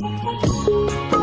হায়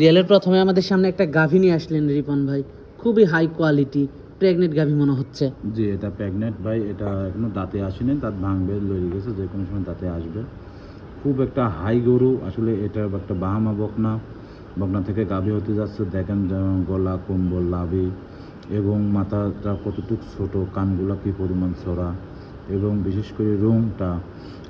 সিরিয়ালের প্রথমে আমাদের সামনে একটা গাভী নিয়ে আসলেন রিপন ভাই। খুবই হাই কোয়ালিটি প্রেগনেন্ট গাভী মনে হচ্ছে। জি, এটা প্রেগনেন্ট ভাই, এটা এখনও দাঁতে আসেনি, দাঁত ভাঙবে লড়ে গেছে, যে কোনো সময় দাঁতে আসবে। খুব একটা হাই গরু, আসলে এটা একটা বাহামা বকনা। বকনা থেকে গাভী হতে যাচ্ছে, দেখেন গলা কম্বল লাভি এবং মাথাটা কতটুকু ছোট, কানগুলা কী পরিমাণ ছড়া এবং বিশেষ করে রুমটা।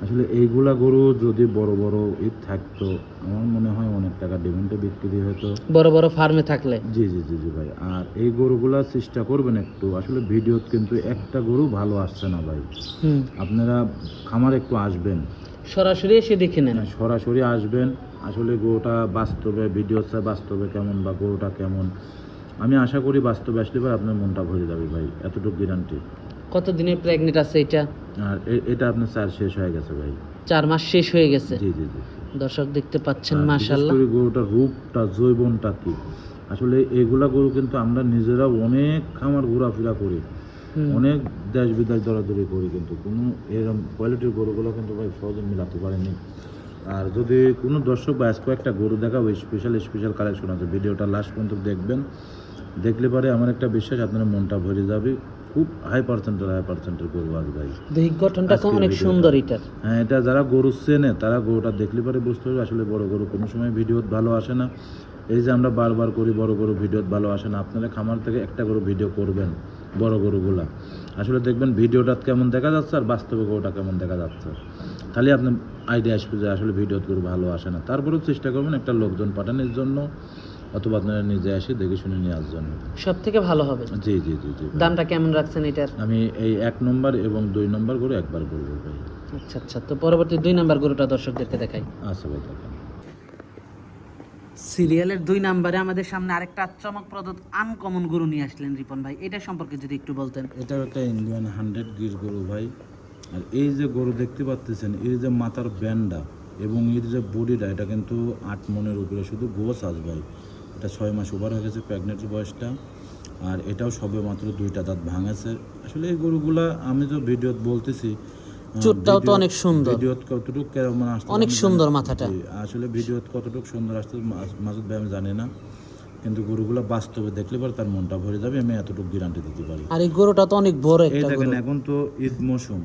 আসলে এইগুলা গরু যদি বড় বড় ঈদ থাকতো আমার মনে হয় অনেক টাকা ডিমান্ডে বিক্রি হতো বড় বড় ফার্মে থাকলে। জি জি জি জি ভাই। আর এই গরুগুলা চেষ্টা করবেন একটু। আসলে ভিডিওত কিন্তু একটা গরু ভালো আসছে না ভাই। আপনারা খামার একটু আসবেন। সরাসরি এসে দেখে নেন। হ্যাঁ, সরাসরি আসবেন। আসলে গরুটা বাস্তবে ভিডিওতে বাস্তবে কেমন বা গরুটা কেমন? আমি আশা করি বাস্তবে আসলে ভাই আপনার মনটা ভরে যাবে ভাই এতটুকু গ্যারান্টি কত দিনের প্রেগনেন্ট আছে এটা? আর এটা আপনার চার শেষ হয়ে গেছে ভাই। চার মাস শেষ হয়ে গেছে? জি জি জি দর্শক দেখতে পাচ্ছেন মাশাল্লাহ গরুটার রূপটা জৈবনটা কি? আসলে এগুলা গরু কিন্তু আমরা নিজেরা অনেক খামার ঘোরাফেরা করি। অনেক দেশ বিদেশ দরাদরি করি কিন্তু কোনো এরকম কোয়ালিটির গরুগুলো কিন্তু ভাই সহজে মিলাতে পারেনি। আর যদি কোনো দর্শক বা আজকে একটা গরু দেখাবো স্পেশাল স্পেশাল কালেকশন আছে। ভিডিওটা লাস্ট পর্যন্ত দেখবেন। দেখলে পরে আমার একটা বিশ্বাস আপনার মনটা ভরে যাবে। খুব হাই পার্সেন্টের হাই পার্সেন্টের গরু আজ ভাই। দৈহিক গঠনটা আজকের অনেক সুন্দর এটার। হ্যাঁ এটা যারা গরু চেনে তারা গরুটা দেখলে পরে বুঝতে হবে আসলে বড় গরু কোনো সময় ভিডিওত ভালো আসে না। এই যে আমরা বারবার করি বড় গরু ভিডিওত ভালো আসে না আপনারা খামার থেকে একটা গরু ভিডিও করবেন বড় গরুগুলা। আসলে দেখবেন ভিডিওটা কেমন দেখা যাচ্ছে আর বাস্তবে গরুটা কেমন দেখা যাচ্ছে। খালি আপনি আইডিয়া আসবে যে আসলে ভিডিওত গরু ভালো আসে না। তারপরেও চেষ্টা করবেন একটা লোকজন পাঠানোর জন্য। অথবা আপনারা নিজে এসে দেখে শুনে নেওয়ার জন্য সব থেকে ভালো হবে। জি জি জি জি। দামটা কেমন রাখছেন এটার? আমি এই এক নম্বর এবং দুই নম্বর করে একবার করব ভাই। আচ্ছা আচ্ছা। তো পরবর্তী দুই নাম্বার গরুটা দর্শকদেরকে দেখাই। আচ্ছা ভাই সিরিয়ালের দুই নাম্বারে আমাদের সামনে আরেকটা চমকপ্রদ আনকমন গরু নিয়ে আসলেন রিপন ভাই। এটা সম্পর্কে যদি একটু বলতেন। এটাও একটা ইন্ডিয়ান হান্ড্রেড গির গরু ভাই। আর এই যে গরু দেখতে পাচ্ছেন এর যে মাথার ব্যান্ডা এবং এর যে বডিটা এটা কিন্তু আট মনের উপরে শুধু গোস আস ভাই। এটা ছয় মাস ওভার হয়ে গেছে প্রেগনেন্টের বয়সটা আর এটাও সবে মাত্র দুইটা দাঁত ভাঙেছে। আসলে এই গরুগুলা আমি তো ভিডিওত বলতেছি চুটটাও তো অনেক সুন্দর। ভিডিওত কতটুকু কেমন আসছে অনেক সুন্দর মাথাটা। আসলে ভিডিওত কতটুকু সুন্দর আসছে মাসুদ ভাই আমি জানি না কিন্তু গরুগুলা বাস্তবে দেখলে পরে তার মনটা ভরে যাবে আমি এতটুকু গ্যারান্টি দিতে পারি। আর এই গরুটা তো অনেক বড় একটা দেখেন এখন তো ঈদ মৌসুম।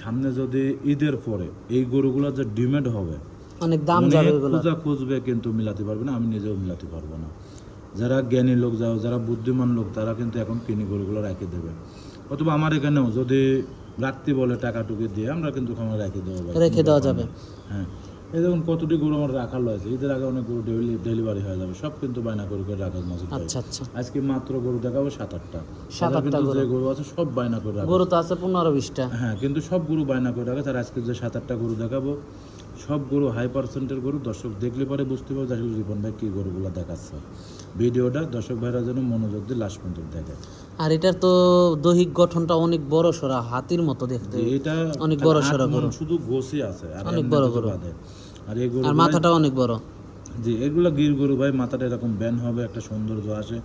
সামনে যদি ঈদের পরে এই গরুগুলো যে ডিমেড হবে অনেক দাম যাবে এগুলো। খোঁজা খুঁজবে কিন্তু মিলাতে পারবে না আমি নিজেও মিলাতে পারব না। যারা জ্ঞানী লোক যাও যারা বুদ্ধিমান লোক তারা কিন্তু এখন কিনি গরুগুলো রেখে দেবে। অথবা আমার এখানেও যদি রাত্রি বলে টাকা টুকি দিয়ে আমরা কিন্তু খামার রেখে রেখে দেওয়া যাবে। হ্যাঁ। এই দেখুন কতটি গরু আমার রাখার রয়েছে। ঈদের আগে অনেক গরু ডেলিভারি হয়ে যাবে। সব কিন্তু বায়না করে করে রাখা মাসুদ ভাই আচ্ছা আচ্ছা। আজকে মাত্র গরু দেখাবো সাত আটটা সাত আটটা যে গরু আছে সব বায়না করে রাখা। গরু তো আছে পনেরো বিশটা হ্যাঁ কিন্তু সব গরু বায়না করে রাখে। তার আজকে যে সাত আটটা গরু দেখাবো সব গরু হাই পার্সেন্টের গরু দর্শক দেখলে পরে বুঝতে পারবে আসলে রিপন ভাই কী গরুগুলো দেখাচ্ছে। ভিডিওটা দর্শক ভাইরা যেন মনোযোগ দিয়ে লাস্ট পর্যন্ত দেখে। আর এটার তো দৈহিক গঠনটা অনেক বড় সরা হাতির মতো দেখতে। এটা অনেক বড় মণ গরু। শুধু গোসই আছে আর অনেক বড় গরু। আর এই গরু আর মাথাটাও অনেক বড়। জি এগুলো গির গরু ভাই মাথাটা এরকম ব্যান হবে একটা সৌন্দর্য আসে।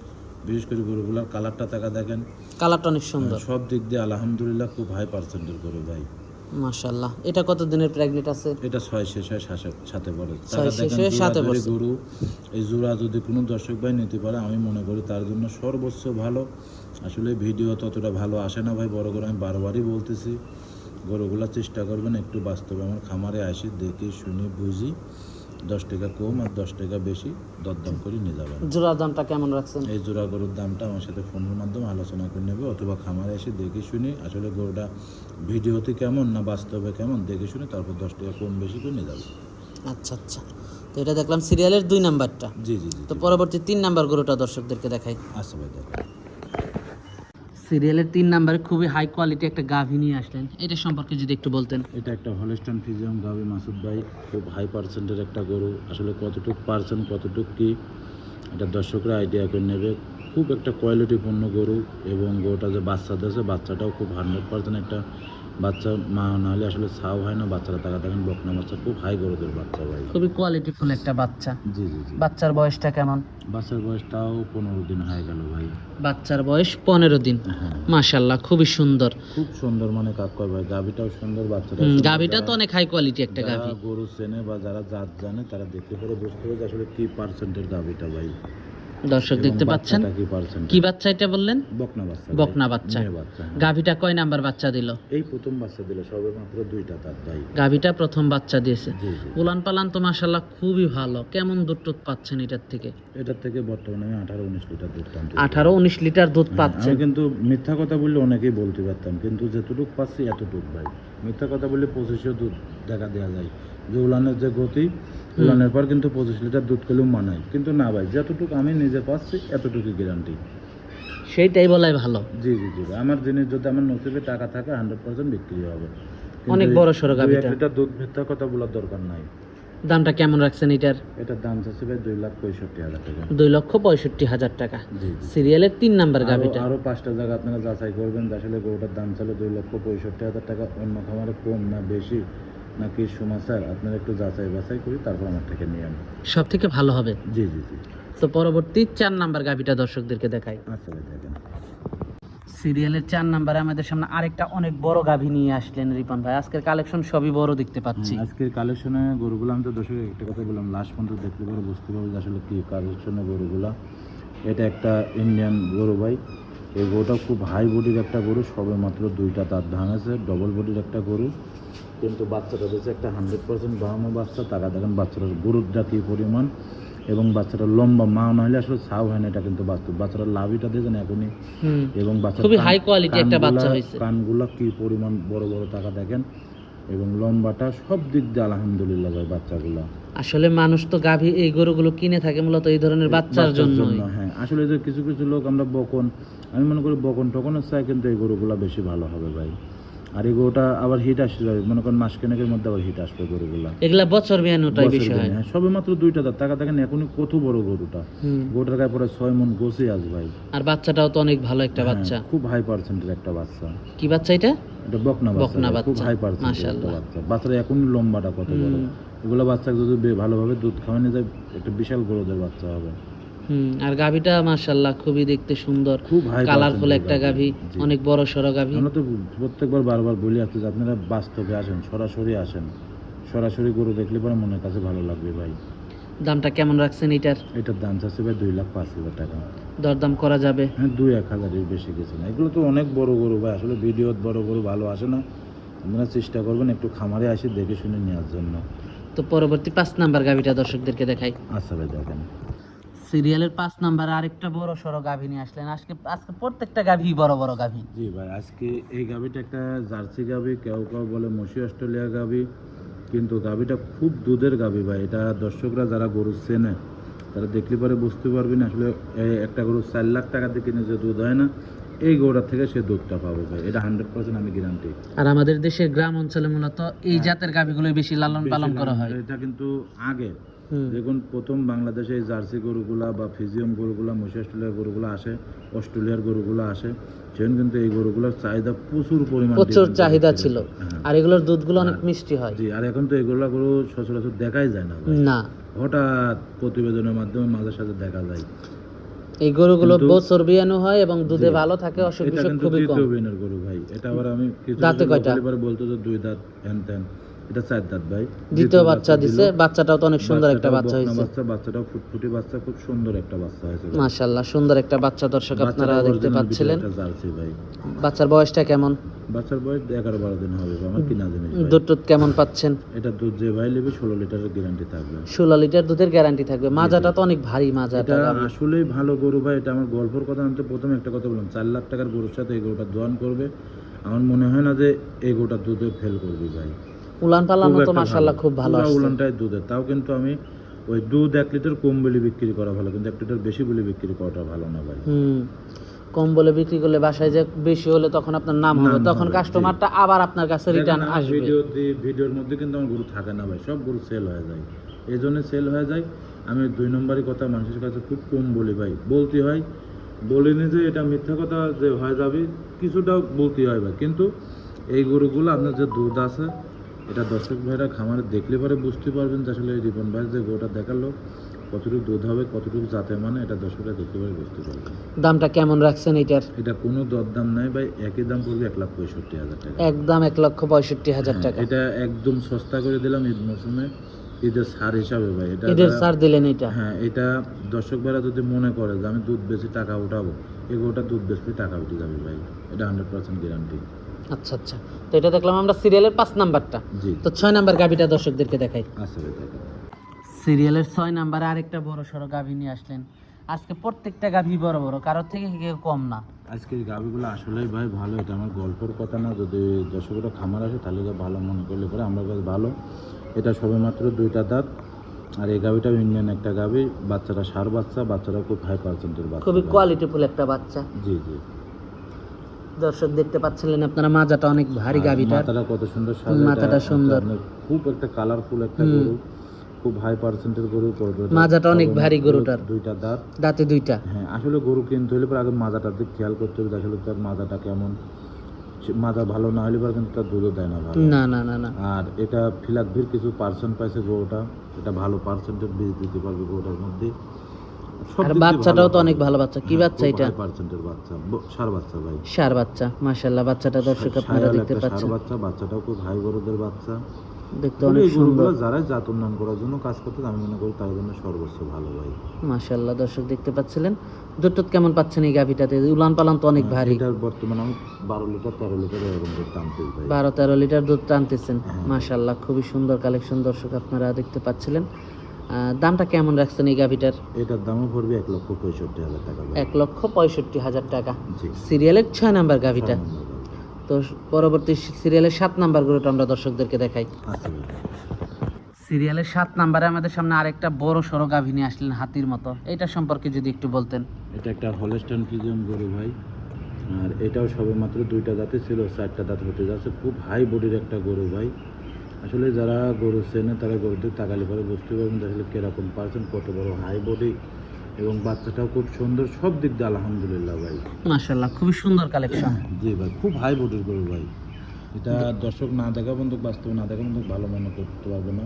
বিশেষ করে গরুগুলোর কালারটা টাকা দেখেন। কালারটা অনেক সুন্দর। সব দিক দিয়ে আলহামদুলিল্লাহ খুব হাই পার্সেন্টের গরু ভাই। মাশাল্লাহ এটা কত দিনের প্রেগনেন্ট আছে? এটা ছয় শেষ হয় সাথে- পড়ে শেষ সাথে ধরে গরু এই জোড়া যদি কোনো দর্শক ভাই নিতে পারে আমি মনে করি তার জন্য সর্বোচ্চ ভালো। আসলে ভিডিও ততটা ভালো আসে না ভাই বড় করে আমি বারবারই বলতেছি গরুগুলা চেষ্টা করবেন একটু বাস্তবে আমার খামারে আসে দেখে শুনে বুঝি। দশ টাকা কম আর দশ টাকা বেশি দরদাম করে নিয়ে যাবেন। জোড়ার দামটা কেমন রাখছেন? এই জোড়া গরুর দামটা আমার সাথে ফোনের মাধ্যমে আলোচনা করে নেবে অথবা খামারে এসে দেখে শুনি আসলে গরুটা ভিডিওতে কেমন না বাস্তবে কেমন দেখে শুনে তারপর দশ টাকা কম বেশি করে নিয়ে যাবে। আচ্ছা আচ্ছা। তো এটা দেখলাম সিরিয়ালের দুই নাম্বারটা। জি জি জি তো পরবর্তী তিন নাম্বার গরুটা দর্শকদেরকে দেখাই। আচ্ছা ভাই দেখো সিরিয়ালের তিন নাম্বারে খুবই হাই কোয়ালিটি একটা গাভী নিয়ে আসলেন। এটা সম্পর্কে যদি একটু বলতেন। এটা একটা হলেস্টন ফিজিয়াম গাভী, মাসুদ ভাই। খুব হাই পার্সেন্টের একটা গরু। আসলে কতটুক পার্সেন্ট কতটুক কি, এটা দর্শকরা আইডিয়া করে নেবে। খুব একটা কোয়ালিটিপূর্ণ গরু এবং গরুটা যে বাচ্চা দিয়েছে বাচ্চাটাও খুব হান্ড্রেড পার্সেন্ট একটা বাচ্চা। মা নাহলে আসলে ছাও হয় না বাচ্চারা টাকা দেখেন বকনা বাচ্চা খুব হাই গরুদের বাচ্চা ভাই। খুবই কোয়ালিটিফুল একটা বাচ্চা। জি জি জি। বাচ্চার বয়সটা কেমন? বাচ্চার বয়সটাও পনেরো দিন হয়ে গেল ভাই। বাচ্চার বয়স পনেরো দিন। হ্যাঁ মাশাল্লাহ খুবই সুন্দর। খুব সুন্দর মানে কাক কয় ভাই গাভিটাও সুন্দর বাচ্চাটা হুম, গাভীটা তো অনেক হাই কোয়ালিটি একটা গাভী। গরু চেনে বা যারা জাত জানে তারা দেখতে পারে বুঝতে পারে যে আসলে কি পার্সেন্টের গাভিটা ভাই। দর্শক দেখতে পাচ্ছেন? কি বাচ্চা এটা বললেন? বকনা বাচ্চা। বকনা বাচ্চা। হ্যাঁ। গাভীটা কয় নাম্বার বাচ্চা দিল? এই প্রথম বাচ্চা দিল সবে মাত্র দুইটা তার ভাই গাভীটা প্রথম বাচ্চা দিয়েছে। উলান পালান তো মাশাল্লাহ খুবই ভালো। কেমন দুধ টুধ পাচ্ছেন এটার থেকে? এটার থেকে বর্তমানে আমি আঠারো উনিশ লিটার দুধ টানতে আঠারো উনিশ লিটার দুধ হ্যাঁ, পাচ্ছেন আমি কিন্তু মিথ্যা কথা বললে অনেকেই বলতে পারতাম কিন্তু যেটুক পাচ্ছি এতটুক ভাই। মিথ্যা কথা বললে পঁচিশশো দুধ দেখা দেওয়া যায়। যে উলানের যে গতি উলানের পর কিন্তু পঁচিশ লিটার দুধ খেলেও মানায় কিন্তু না ভাই যতটুকু আমি নিজে পাচ্ছি এতটুকু গ্যারান্টি সেইটাই বলাই ভালো। জি জি জি আমার জিনিস যদি আমার নসিবে টাকা থাকে হান্ড্রেড পার্সেন্ট বিক্রি হবে। অনেক বড় সড়ো দুই এক গাভীটা দুধ মিথ্যা কথা বলার দরকার নাই। দামটা কেমন রাখছেন এটার? এটার দাম চাচ্ছে ভাই দুই লাখ পঁয়ষট্টি হাজার টাকা। দুই লক্ষ পঁয়ষট্টি হাজার টাকা। সিরিয়ালের তিন নাম্বার গাভীটা। আরও পাঁচটা জায়গা আপনারা যাচাই করবেন আসলে গরুটার দাম ছিল দুই লক্ষ পঁয়ষট্টি হাজার টাকা অন্য খামারে কম না বেশি। নাকি সমাচার আপনারা একটু যাচাই বাছাই করি তারপর আমার থেকে নিয়ে আন সব থেকে ভালো হবে? জি জি জি। তো পরবর্তী চার নাম্বার গাভীটা দর্শকদেরকে দেখাই। আচ্ছা দেখেন। সিরিয়ালের চার নাম্বারে আমাদের সামনে আরেকটা অনেক বড় গাভী নিয়ে আসলেন রিপন ভাই। আজকের কালেকশন সবই বড় দেখতে পাচ্ছি। আজকের কালেকশনে গরুগুলো আমি তো দর্শক একটা কথা বললাম লাস্ট পর্যন্ত দেখতে পারো বুঝতে পারব আসলে কি কালেকশনে গরুগুলা। এটা একটা ইন্ডিয়ান গরু ভাই। এই গরুটা খুব হাই বডির একটা গরু সবে মাত্র দুইটা তার ভাঙাছে ডবল বডির একটা গরু। কিন্তু বাচ্চাটা হচ্ছে একটা হান্ড্রেড পার্সেন্ট বাহামা বাচ্চা টাকা দেখেন বাচ্চাটার গরুরটা কী পরিমাণ এবং বাচ্চাটার লম্বা মা না হলে আসলে ছাও হয় না এটা কিন্তু বাস্তব। বাচ্চাটার লাভিটা দেখেন এখনই। এবং বাচ্চার খুবই high quality একটা বাচ্চা হয়েছে। কানগুলা কি পরিমাণ বড় বড় টাকা দেখেন। এবং লম্বাটা সব দিক দিয়ে আলহামদুলিল্লাহ ভাই বাচ্চাগুলা। আসলে মানুষ তো গাভী এই গরুগুলো কিনে থাকে মূলত এই ধরনের বাচ্চার জন্য হ্যাঁ। আসলে যে কিছু কিছু লোক আমরা বকন আমি মনে করি বকন টকনের চাই কিন্তু এই গরুগুলা বেশি ভালো হবে ভাই। আর এই গরুটা আবার হিট যাবে মনে করেন মাস কেনেকের মধ্যে আবার হিট আসবে গরুগুলা। এগুলা বছর বিয়ানোটাই বেশি হয় সবে মাত্র দুইটা দাঁত টাকা দেখেন এখনই কত বড় গরুটা। গরুটার গায়ে পরে ছয় মন গোছে আস ভাই। আর বাচ্চাটাও তো অনেক ভালো একটা হ্যাঁ, বাচ্চা। খুব হাই পার্সেন্টের একটা বাচ্চা। কি বাচ্চা এটা? এটা বকনা বাচ্চা খুব বাচ্চা, হাই পার্সেন্টের একটা বাচ্চা। বাচ্চারা এখন লম্বাটা কত বড়। এগুলো বাচ্চাকে যদি ভালোভাবে দুধ খাওয়ানো যায় একটা বিশাল গরুদের বাচ্চা হবে। হুম আর গাভীটা মাশাল্লাহ খুবই দেখতে সুন্দর। খুব কালারফুল একটা গাভী। অনেক বড় সড়ো গাভী। আমরা তো প্রত্যেকবার বারবার বলি আসছি যে আপনারা বাস্তবে আসেন সরাসরি আসেন। সরাসরি গরু দেখলে পরে মনের কাছে ভালো লাগবে ভাই। দামটা কেমন রাখছেন এটার? এটার দাম চাচ্ছে ভাই দুই লাখ পাঁচ হাজার টাকা। দরদাম করা যাবে? হ্যাঁ দুই এক হাজারের বেশি কিছু না। এগুলো তো অনেক বড় গরু ভাই আসলে ভিডিও বড় গরু ভালো আসে না। আপনারা চেষ্টা করবেন একটু খামারে আসি দেখে শুনে নেওয়ার জন্য। তো পরবর্তী পাঁচ নাম্বার গাভীটা দর্শকদেরকে দেখাই। আচ্ছা ভাই দেখেন। সিরিয়ালের পাঁচ নাম্বারে আরেকটা বড় সড়ো গাভী নিয়ে আসলেন। আজকে আজকে প্রত্যেকটা গাভী বড় বড় গাভী। জি ভাই আজকে এই গাভিটা একটা জার্সি গাভি কেউ কেউ বলে মসি অস্ট্রেলিয়া গাভি কিন্তু গাভিটা খুব দুধের গাভি ভাই। এটা দর্শকরা যারা গরু চেনে তারা দেখলে পরে বুঝতে পারবেন আসলে একটা গরু চার লাখ টাকা দিয়ে কিনে যে দুধ হয় না এই গরুটার থেকে সে দুধটা পাবে ভাই। এটা হান্ড্রেড পার্সেন্ট আমি গ্যারান্টি আর আমাদের দেশের গ্রাম অঞ্চলে মূলত এই জাতের গাভীগুলো বেশি লালন পালন করা হয়। এটা কিন্তু আগে। প্রথম বাংলাদেশে এই জার্সি গরুগুলা বা ফিজিয়াম গরুগুলা অস্ট্রেলিয়ার গরুগুলো আসে অস্ট্রেলিয়ার গরুগুলো আসে। সেখানে কিন্তু এই গরুগুলোর চাহিদা প্রচুর পরিমাণ প্রচুর চাহিদা ছিল। হ্যাঁ। আর এগুলোর দুধগুলো অনেক মিষ্টি হয়। জি আর এখন তো এগুলা গরু সচরাচর দেখাই যায় না না। হঠাৎ প্রতিবেদনের মাধ্যমে মাঝে সাথে দেখা যায়। এই গরুগুলো কিন্তু- বছর বিয়ানো হয় এবং দুধে ভালো থাকে অসুখ বিসুখ খুবই কম। দ্বিতীয় বিনের গরু ভাই। এটা আবার আমি কিছু বলতো যে দুই দাঁত হ্যান ত্যান এটা চার দাঁত ভাই। দ্বিতীয় বাচ্চা দিছে বাচ্চাটাও তো অনেক সুন্দর একটা বাচ্চা হয়েছে। বাচ্চা বাচ্চাটাও ফুটফুটি বাচ্চা খুব সুন্দর একটা বাচ্চা হয়েছে ভাই। মাশাল্লাহ সুন্দর একটা বাচ্চা দর্শক আপনারা দেখতে পাচ্ছিলেন। ভাই। বাচ্চার বয়সটা কেমন? বাচ্চার বয়স এগারো বারো দিন হবে আমার কিনা ভাই। দুধ টুধ কেমন পাচ্ছেন? এটা দুধ যে ভাই নেবে ষোলো লিটারের গ্যারান্টি থাকবে। ষোলো লিটার দুধের গ্যারান্টি থাকবে। মাজাটা তো অনেক ভারী মাজাটা। এটা আসলেই ভালো গরু ভাই এটা আমার গল্পের কথা আমি তো প্রথমে একটা কথা বললাম। চার লাখ টাকার গরুর সাথে এই গরুটা দোয়ান করবে। আমার মনে হয় না যে এই গরুটা দুধে ফেল করবে ভাই। উলান পালানো তো ভালো। খুব ভালো উলানটাই তাও কিন্তু আমি ওই দুধ এক লিটার কম বলে বিক্রি করা ভালো কিন্তু এক লিটার বেশি বলে বিক্রি করাটা ভালো না ভাই। হুম কম বলে বিক্রি করলে বাসায় যে বেশি হলে তখন আপনার নাম হবে তখন কাস্টমারটা আবার আপনার কাছে রিটার্ন আসবে। ভিডিও দি- ভিডিওর মধ্যে কিন্তু আমার গরু থাকে না ভাই সব গরু সেল হয়ে যায়। এই জন্য সেল হয়ে যায়। আমি দুই নম্বরই কথা মানুষের কাছে খুব কম বলি ভাই। বলতে হয় বলিনি যে এটা মিথ্যা কথা যে হয়ে যাবে কিছুটা বলতে হয় ভাই। কিন্তু এই গরুগুলো আপনার যে দুধ আছে এটা দর্শক ভাইরা খামারে দেখলে পরে বুঝতে পারবেন যে আসলে রিপন ভাই যে গরুটা দেখাল কতটুকু দুধ হবে কতটুকু জাতে মানে এটা দর্শকরা দেখতে পারে বুঝতে পারবে দামটা কেমন রাখছেন এটার? এটা কোনো দরদাম নাই ভাই একই দাম পড়বে এক লাখ পঁয়ষট্টি হাজার টাকা। একদম এক লক্ষ পঁয়ষট্টি হাজার হ্যাঁ, টাকা। এটা একদম সস্তা করে দিলাম ঈদ মৌসুমে। ঈদের সার হিসাবে ভাই এটা যারা- সার দিলেন এটা? হ্যাঁ এটা দর্শক ভাইরা যদি মনে করে যে আমি দুধ বেশি টাকা উঠাবো এগুলোটা দুধ বেশি টাকা উঠে যাবে ভাই এটা হান্ড্রেড পার্সেন্ট গ্যারান্টি আচ্ছা আচ্ছা। তো এটা দেখলাম আমরা সিরিয়ালের পাঁচ নাম্বারটা। তো ছয় নাম্বার গাভিটা দর্শকদেরকে দেখাই। আচ্ছা সিরিয়ালের ছয় নাম্বারে আরেকটা বড় সড়ো গাভি নিয়ে আসলেন। আজকে প্রত্যেকটা গাভি বড় বড় কারোর থেকে কেউ কম না। আজকের গাভিগুলো আসলেই ভাই ভালো এটা আমার গল্পের কথা না। যদি দর্শকরা খামার আসে তাহলে তো ভালো মনে করলে পরে আমরা কাছে ভালো। এটা সবেমাত্র দুইটা দাঁত আর এই গাভিটাও ইন্ডিয়ান একটা গাভি বাচ্চাটা সার বাচ্চা বাচ্চারা খুব হাই পার্সেন্টের বাচ্চা খুবই। কোয়ালিটিফুল একটা বাচ্চা। জি জি। দর্শক দেখতে পাচ্ছিলেন আপনারা মাজাটা অনেক ভারী আর মাথাটা কত সুন্দর মাথাটা সুন্দর। খুব একটা কালারফুল একটা গরু খুব হাই পার্সেন্টের গরু মাজাটা অনেক ভারী গরুটার। দুইটা দাঁত। দাঁতে দুইটা। হ্যাঁ আসলে গরু কিনতে হলে পরে আগে মাজাটার দিক খেয়াল করতে হবে আসলে তার মাজাটা কেমন। মাজা ভালো না হলে পরে কিন্তু তার দুধও দেয় না ভালো। না না না না। আর এটা ফিলাকভির কিছু পার্সেন্ট পাইছে গরুটা। এটা ভালো পার্সেন্টের বীজ দিতে পারবে গরুটার মধ্যে। আর বাচ্চাটাও তো অনেক ভালো বাচ্চা। কি হ্যাঁ, বাচ্চা এটা? high বাচ্চা। ব- বাচ্চা ভাই। সার বাচ্চা বাচ্চাটা দর্শক আপনারা দেখতে পাচ্ছেন। বাচ্চা বাচ্চাটাও খুব হাই গরুদের বাচ্চা। দেখতে অনেক সুন্দর। যারা জাত উন্নয়ন করার জন্য কাজ করতে আমি মনে করি তার জন্য সর্বোচ্চ ভালো ভাই। মাশাল্লাহ দর্শক দেখতে পাচ্ছিলেন। দুধ কেমন পাচ্ছেন এই গাভিটাতে? উলান পালান তো অনেক ভারী। এটার বর্তমানে আমি বারো লিটার এরকম ভাই। দুধ টানতেছেন। হ্যাঁ। মাশাল্লাহ খুবই সুন্দর কালেকশন দর্শক আপনারা দেখতে পাচ্ছিলেন। দামটা কেমন রাখছেন এই গাভিটার? এটার দামও পড়বে এক লক্ষ পঁয়ষট্টি হাজার টাকা এক লক্ষ পঁয়ষট্টি হাজার টাকা। জি। সিরিয়ালের ছয় নাম্বার গাভিটা। তো পরবর্তী সিরিয়ালের সাত নাম্বার গরুটা আমরা দর্শকদেরকে দেখাই। আচ্ছা সিরিয়ালের সাত নাম্বারে আমাদের সামনে আরেকটা বড় সড়ো গাভী নিয়ে আসলেন হাতির মতো। এটা সম্পর্কে যদি একটু বলতেন। এটা একটা হলেস্টান ফিজিয়াম গরু ভাই। আর এটাও সবেমাত্র দুইটা দাঁতে ছিল চারটা দাঁত হতে যাচ্ছে। খুব হাই বডির একটা গরু ভাই। আসলে যারা গরু চেনে তারা গরুতে তাকালে পরে বুঝতে পারবেন আসলে কীরকম পার্সেন্ট কত বড় হাই বডি এবং বাচ্চাটাও খুব সুন্দর। সব দিক দিয়ে আলহামদুলিল্লাহ ভাই। মাশাল্লাহ খুবই সুন্দর কালেকশন জি ভাই খুব হাই বডির গরু ভাই। এটা দর্শক না দেখা বন্ধু বাস্তবে না দেখা বন্ধু ভালো মনে করতে পারবে না।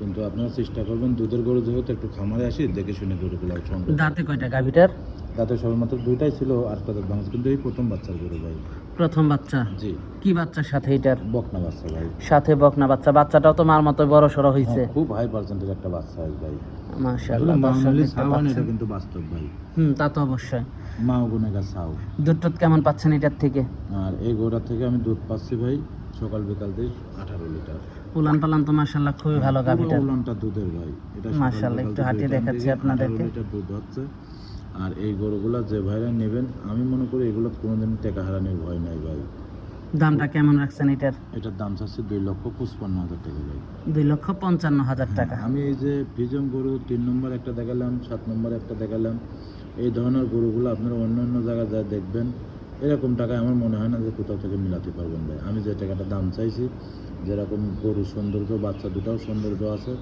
কিন্তু আপনারা চেষ্টা করবেন দুধের গরু যেহেতু একটু খামারে আসি দেখে শুনে গরুগুলো দাঁতে কয়টা গাভীটার? তাতে সবেমাত্র দুইটাই ছিল আর তাদের বাংশ কিন্তু এই প্রথম বাচ্চার গরু ভাই। প্রথম বাচ্চা? জি। কি বাচ্চার সাথে এটার? বকনা বাচ্চা ভাই। সাথে বকনা বাচ্চা। বাচ্চাটাও তো মার মতো বড় সড়ো হয়েছে হ্যাঁ, খুব হাই পার্সেন্টের একটা বাচ্চা হয় ভাই। মাশাল্লাহ দর্শক মামুলি এটা কিন্তু বাস্তব ভাই। হুম তা তো অবশ্যই। মাও গুনেগা সাউ দুধ কেমন পাচ্ছেন এটার থেকে? আর এই গোড়া থেকে আমি দুধ পাচ্ছি ভাই সকাল বিকাল দিয়ে আঠারো লিটার। উলান পালান তো মাশাল্লাহ খুবই ভালো পুরো গাভীটা উলানটা দুধের ভাই। এটা মাশাআল্লাহ, একটু হাঁটিয়ে দেখাচ্ছি আপনাদেরকে। 18 লিটার দুধ হচ্ছে। আর এই গরুগুলা যে ভাইরা নেবেন আমি মনে করি এগুলো কোনোদিন টাকা হারানোর ভয় নাই ভাই। দামটা কেমন রাখছেন এটার? এটার দাম চাচ্ছে দুই লক্ষ পঁচপান্ন হাজার টাকা ভাই। দুই লক্ষ পঞ্চান্ন হাজার টাকা। আমি এই যে ফিজম গরু তিন নম্বর একটা দেখালাম সাত নম্বর একটা দেখালাম এই ধরনের গরুগুলো আপনারা অন্য অন্য জায়গায় যা দেখবেন এরকম টাকায় আমার মনে হয় না যে কোথাও থেকে মিলাতে পারবেন ভাই। আমি যে টাকাটা দাম চাইছি যেরকম গরু সৌন্দর্য বাচ্চা দুটাও সৌন্দর্য আছে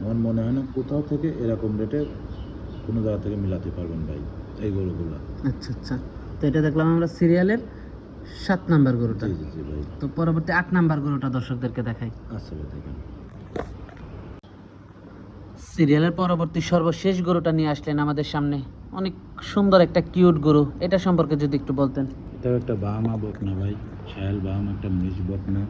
আমার মনে হয় না কোথাও থেকে এরকম রেটে কোনো জায়গা থেকে মিলাতে পারবেন ভাই এই গরুগুলো। আচ্ছা আচ্ছা। তো এটা দেখলাম আমরা সিরিয়ালের সাত নাম্বার গরুটা। জি জি ভাই। তো পরবর্তী আট নাম্বার গরুটা দর্শকদেরকে দেখাই। আচ্ছা ভাই দেখেন। সিরিয়ালের পরবর্তী সর্বশেষ গরুটা নিয়ে আসলেন আমাদের সামনে। অনেক সুন্দর একটা কিউট গরু। এটা সম্পর্কে যদি একটু বলতেন। এটাও একটা বাহামা বকনা ভাই শায়াল বাহামা একটা মিস বকনা।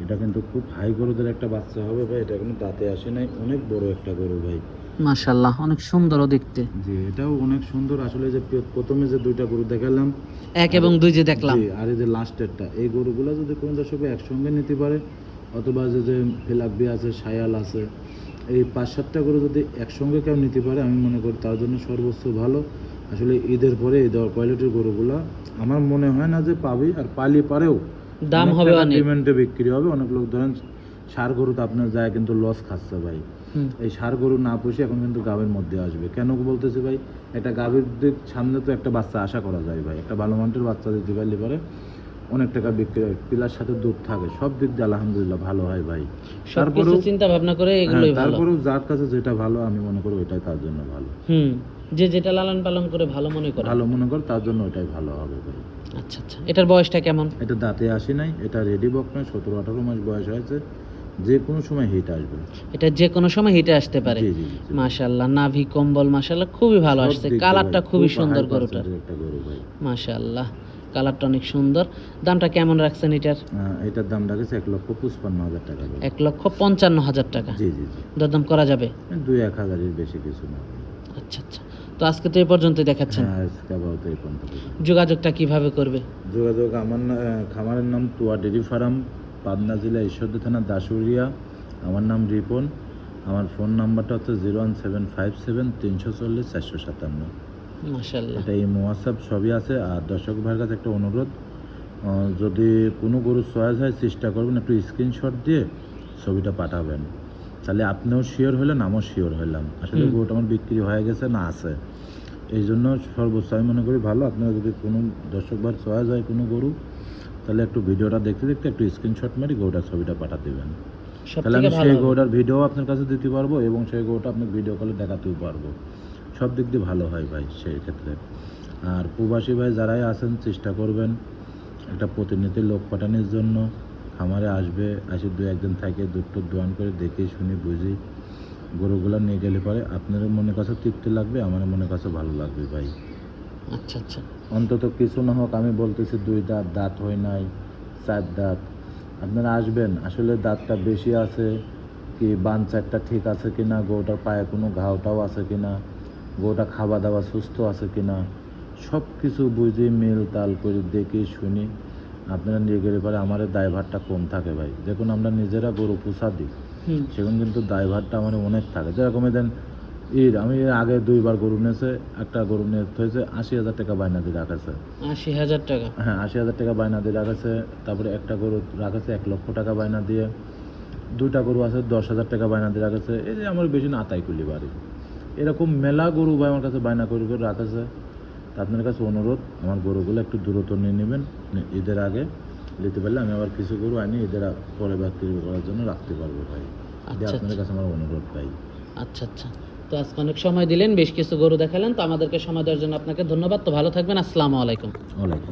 এটা কিন্তু খুব হাই গরুদের একটা বাচ্চা হবে ভাই এটা এখনও দাঁতে আসে নাই অনেক বড় একটা গরু ভাই। মাশাল্লাহ অনেক সুন্দরও দেখতে। জি এটাও অনেক সুন্দর। আসলে যে প্রথমে যে দুইটা গরু দেখালাম এক এবং দুই যে দেখলাম। জি, আর এই যে লাস্টেরটা এই গরুগুলো যদি কোনো দর্শক একসঙ্গে নিতে পারে অথবা যে যে ফিলাকবি আছে সায়াল আছে এই পাঁচ সাতটা গরু যদি একসঙ্গে কেউ নিতে পারে আমি মনে করি তার জন্য সর্বোচ্চ ভালো। আসলে ঈদের পরে এই কোয়ালিটির গরুগুলা আমার মনে হয় না যে পাবি আর পালি পারেও। দাম হবে অনেক। ডিমান্ডে বিক্রি হবে। অনেক লোক ধরেন সার গরু তো আপনার যায় কিন্তু লস খাচ্ছে ভাই। এই সার গরু না পুষে এখন কিন্তু গাভীর মধ্যে আসবে। কেন বলতেছি ভাই একটা গাভীর সামনে তো একটা বাচ্চা আশা করা যায় ভাই। একটা ভালো মানের বাচ্চা দিতে পারলে পরে অনেক টাকা বিক্রি হয়। পিলার সাথে দুধ থাকে সব দিক দিয়ে আলহামদুলিল্লাহ ভালো হয় ভাই। তারপরেও- চিন্তা ভাবনা করে হ্যাঁ, এগুলোই ভালো। তারপরেও যার কাছে যেটা ভালো আমি মনে করি ওইটাই তার জন্য ভালো। হুম যে যেটা লালন পালন করে ভালো মনে করে। ভালো মনে কর তার জন্য ওইটাই ভালো হবে ভাই। আচ্ছা আচ্ছা। এটার বয়সটা কেমন? এটা দাঁতে আসি নাই এটা রেডি বক নয় সতেরো আঠারো মাস বয়স হয়েছে। যে কোনো সময় হিট আসবে। এটা যে কোনো সময় হিটে আসতে পারে। মাশাল্লাহ নাভি কম্বল মাশাল্লাহ খুবই ভালো আসছে। কালারটা খুবই সুন্দর গরুটার। মাশাল্লাহ কালারটা অনেক সুন্দর। দামটা কেমন রাখছেন এটার? এটার দাম রাখেছে এক লক্ষ পঁচপান্ন হাজার টাকা। এক লক্ষ পঞ্চান্ন হাজার টাকা। জি জি জি। দরদাম করা যাবে? দুই এক হাজারের বেশি কিছু না। আচ্ছা আচ্ছা। তো আজকে তো এই পর্যন্ত দেখাচ্ছেন। হ্যাঁ। যোগাযোগটা কীভাবে করবে? যোগাযোগ আমার খামারের নাম তুয়া ডেরি ফার্ম পাবনা জেলা ঈশ্বরদী থানা দাসুরিয়া আমার নাম রিপন। আমার ফোন নাম্বারটা হচ্ছে zero one seven five seven তিনশো চল্লিশ চারশো সাতান্ন। এটা এই হোয়াটসঅ্যাপ সবই আছে। আর দর্শক ভাইয়ের কাছে একটা অনুরোধ যদি কোনো গরু চয়েস হয় চেষ্টা করবেন একটু স্ক্রিনশট দিয়ে ছবিটা পাঠাবেন। তাহলে আপনিও শিওর হলেন আমিও শিওর হলাম আসলে। গরুটা আমার বিক্রি হয়ে গেছে না আছে? এই জন্য সর্বোচ্চ আমি মনে করি ভালো আপনারা যদি কোনো দর্শকবার চয়েস হয় কোনো গরু তাহলে একটু ভিডিওটা দেখতে দেখতে একটু স্ক্রিনশট মারি গরুটার ছবিটা পাঠা দেবেন। তাহলে আমি সেই। গরুটার ভিডিও আপনার কাছে দিতে পারব এবং সেই গরুটা আপনাকে ভিডিও কলে দেখাতেও পারব। সব দিক দিয়ে ভালো হয় ভাই সেই ক্ষেত্রে। আর প্রবাসী ভাই যারাই আছেন চেষ্টা করবেন একটা প্রতিনিধি লোক পাঠানোর জন্য। খামারে আসবে আসে দু একদিন থাকে দুটো দোয়ান করে দেখে শুনে বুঝি গরুগুলো নিয়ে গেলে পরে আপনার মনে কাছে তৃপ্তি লাগবে আমার মনে কাছে ভালো লাগবে ভাই। আচ্ছা আচ্ছা। অন্তত কিছু না হোক আমি বলতেছি দুই দাঁত দাঁত হয় নাই চার দাঁত। আপনারা আসবেন আসলে দাঁতটা বেশি আছে কি বান চারটা ঠিক আছে কি না গরুটার পায়ে কোনো ঘাওটাও আছে কি না গরুটা খাওয়া দাওয়া সুস্থ আছে কি না সব কিছু বুঝে মেল তাল করে দেখে শুনি আপনারা নিয়ে গেলে পরে আমার দায়ভারটা কম থাকে ভাই। দেখুন আমরা নিজেরা গরু পোষা দিই। সেখানে কিন্তু দায়ভারটা আমার অনেক থাকে। যেরকম দেন ঈদ আমি আগে দুইবার গরু নিয়েছে একটা গরু নিয়ে হয়েছে আশি হাজার টাকা বায়না দিয়ে রাখাছে। আশি হাজার টাকা? হ্যাঁ আশি হাজার টাকা বায়না দিয়ে রাখাছে। তারপরে একটা গরু রাখাছে এক লক্ষ টাকা বায়না দিয়ে। দুইটা গরু আছে দশ হাজার টাকা বায়না দিয়ে রাখাছে। এই যে আমার বেশি না আতাই কুলি বাড়ি। এরকম মেলা গরু ভাই আমার কাছে বায়না করে করে রাখাছে। আপনার কাছে অনুরোধ আমার গরুগুলো একটু দূরত্ব নিয়ে নেবেন। ঈদের আগে নিতে পারলে আমি আবার কিছু গরু আনি ঈদের পরে বিক্রি করার জন্য রাখতে পারব ভাই। আচ্ছা আপনাদের কাছে আমার অনুরোধ ভাই। আচ্ছা আচ্ছা। তো আজকে অনেক সময় দিলেন বেশ কিছু গরু দেখালেন তো আমাদেরকে সময় দেওয়ার জন্য আপনাকে ধন্যবাদ। তো ভালো থাকবেন আসসালামু আলাইকুম। ওয়ালাইকুম